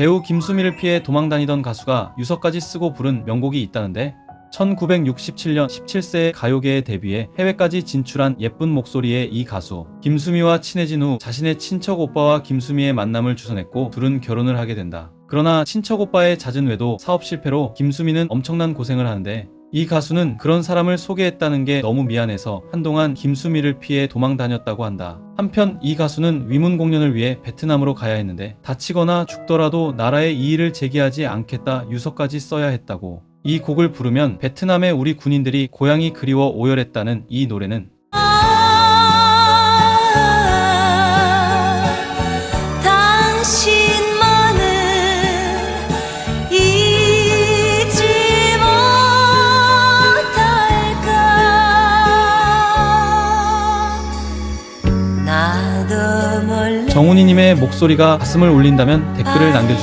배우 김수미를 피해 도망다니던 가수가 유서까지 쓰고 부른 명곡이 있다는데 1967년 17세의 가요계에 데뷔해 해외까지 진출한 예쁜 목소리의 이 가수 김수미와 친해진 후 자신의 친척 오빠와 김수미의 만남을 주선했고 둘은 결혼을 하게 된다. 그러나 친척 오빠의 잦은 외도 사업 실패로 김수미는 엄청난 고생을 하는데 이 가수는 그런 사람을 소개했다는 게 너무 미안해서 한동안 김수미를 피해 도망 다녔다고 한다. 한편 이 가수는 위문 공연을 위해 베트남으로 가야 했는데 다치거나 죽더라도 나라의 이의를 제기하지 않겠다 유서까지 써야 했다고. 이 곡을 부르면 베트남의 우리 군인들이 고향이 그리워 오열했다는 이 노래는 정훈이님의 목소리가 가슴을 울린다면 댓글을 남겨주세요.